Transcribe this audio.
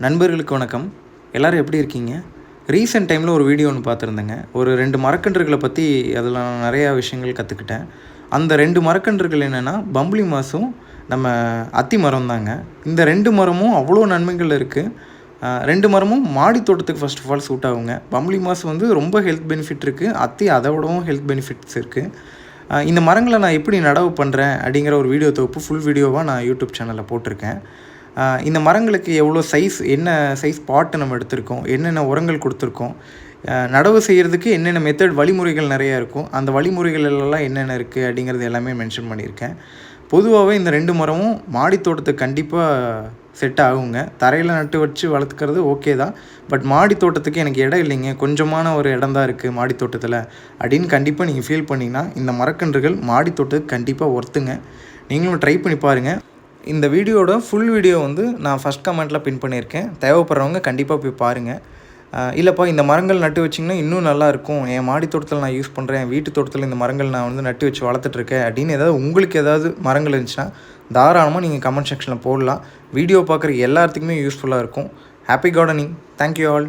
நண்பர்களுக்கு வணக்கம். எல்லோரும் எப்படி இருக்கீங்க? ரீசெண்ட் டைமில் ஒரு வீடியோ ஒன்று பார்த்துருந்தேங்க. ஒரு ரெண்டு மரக்கன்றுகளை பற்றி அதில் நான் நிறையா விஷயங்கள் கற்றுக்கிட்டேன் அந்த ரெண்டு மரக்கன்றுகள் என்னென்னா பம்புளி மாசும் நம்ம அத்தி மரம் தாங்க. இந்த ரெண்டு மரமும் அவ்வளோ நன்மைகள் இருக்குது ரெண்டு மரமும் மாடி தோட்டத்துக்கு ஃபர்ஸ்ட் ஆஃப் ஆல் சூட் ஆகுங்க. பம்புளி மாசு வந்து ரொம்ப ஹெல்த் பெனிஃபிட் இருக்குது அத்தி அதை விடவும் ஹெல்த் பெனிஃபிட்ஸ் இருக்குது இந்த மரங்களை நான் எப்படி நடவு பண்ணுறேன் அப்படிங்கிற ஒரு வீடியோ தொகுப்பு ஃபுல் வீடியோவாக நான் யூடியூப் சேனலில் போட்டிருக்கேன். இந்த மரங்களுக்கு எவ்வளோ சைஸ் என்ன சைஸ் பாட்டு நம்ம எடுத்திருக்கோம் என்னென்ன உரங்கள் கொடுத்துருக்கோம் நடவு செய்கிறதுக்கு என்னென்ன மெத்தட் வழிமுறைகள் நிறையா இருக்கும். அந்த வழிமுறைகள் எல்லாம் என்னென்ன இருக்குது அப்படிங்கிறது எல்லாமே மென்ஷன் பண்ணியிருக்கேன். பொதுவாகவே இந்த ரெண்டு மரமும் மாடி தோட்டத்துக்கு கண்டிப்பாக செட் ஆகுங்க. தரையில் நட்டு வச்சு வளர்த்துக்கிறது ஓகே தான். பட் மாடி தோட்டத்துக்கு எனக்கு இடம் இல்லைங்க. கொஞ்சமான ஒரு இடம் தான் இருக்குது மாடி தோட்டத்தில். அப்படின்னு கண்டிப்பாக நீங்கள் ஃபீல் பண்ணிங்கன்னா இந்த மரக்கன்றுகள் மாடி தோட்டத்துக்கு கண்டிப்பாக ஒர்த்துங்க நீங்களும் ட்ரை பண்ணி பாருங்கள் இந்த வீடியோட ஃபுல் வீடியோ வந்து நான் ஃபஸ்ட் கமெண்ட்டில் பின் பண்ணியிருக்கேன். தேவைப்படுறவங்க கண்டிப்பாக போய் பாருங்கள் இல்லைப்பா இந்த மரங்கள் நட்டு வச்சிங்கன்னா இன்னும் நல்லாயிருக்கும் என் மாடி தோட்டத்தில் நான் யூஸ் பண்ணுறேன் வீட்டு தோட்டத்தில் இந்த மரங்கள் நான் வந்து நட்டு வச்சு வளர்த்துட்ருக்கேன் அப்படின்னு ஏதாவது உங்களுக்கு ஏதாவது மரங்கள் இருந்துச்சுன்னா தாராளமாக நீங்கள் கமெண்ட் செக்ஷனில் போடலாம். வீடியோ பார்க்குற எல்லாத்துக்குமே யூஸ்ஃபுல்லாக இருக்கும். Happy gardening thank you all